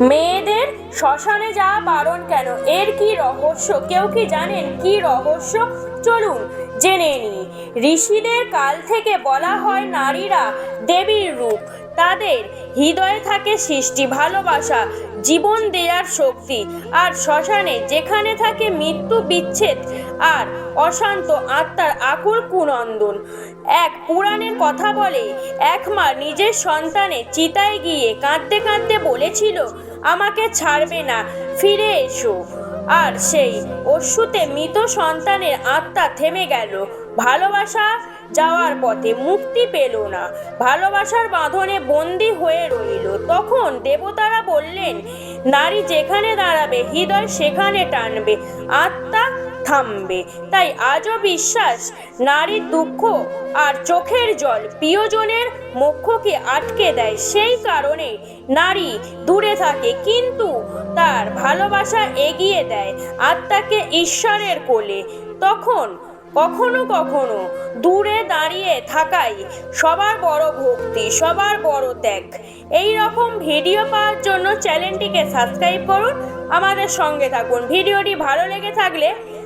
মেয়েদের শ্মশানে যাওয়া বারণ কেন? এর কি রহস্য? কেউ কি জানেন কি রহস্য? চলুন জেনে নিই। ঋষিদের কাল থেকে বলা হয় নারীরা দেবীর রূপ। তাদের হৃদয়ে থাকে সৃষ্টি, ভালোবাসা, জীবন দেওয়ার শক্তি। আর শ্মশানে যেখানে থাকে মৃত্যু বিচ্ছেদ আর অশান্ত আত্মার আকুল কুনন্দন। এক পুরাণের কথা বলে, এক মা নিজের সন্তানে চিতায় গিয়ে কাঁদতে কাঁদতে বলেছিল আমাকে ছাড়বে না। ফিরে এসো। আর সেই অশ্রুতে মৃত সন্তানের আত্মা থেমে গেল। ভালোবাসা যাওয়ার পথে মুক্তি পেল না। ভালোবাসার বাঁধনে বন্দি হয়ে রইল। তখন দেবতারা বললেন, নারী যেখানে দাঁড়াবে, হৃদয় সেখানে টানবে। আত্মা থামবে। তাই আজও বিশ্বাস, নারীর দুঃখ আর চোখের জল প্রিয়জনের মুখকে আটকে দেয়। সেই কারণে নারী দূরে থাকে, কিন্তু তার ভালোবাসা এগিয়ে দেয় আত্মাকে ঈশ্বরের কোলে। তখন কখনো কখনো দূরে দাঁড়িয়ে থাকাই সবার বড় ভক্তি, সবার বড় ত্যাগ। এই রকম ভিডিও পাওয়ার জন্য চ্যানেলটিকে সাবস্ক্রাইব করুন, আমাদের সঙ্গে থাকুন। ভিডিওটি ভালো লেগে থাকলে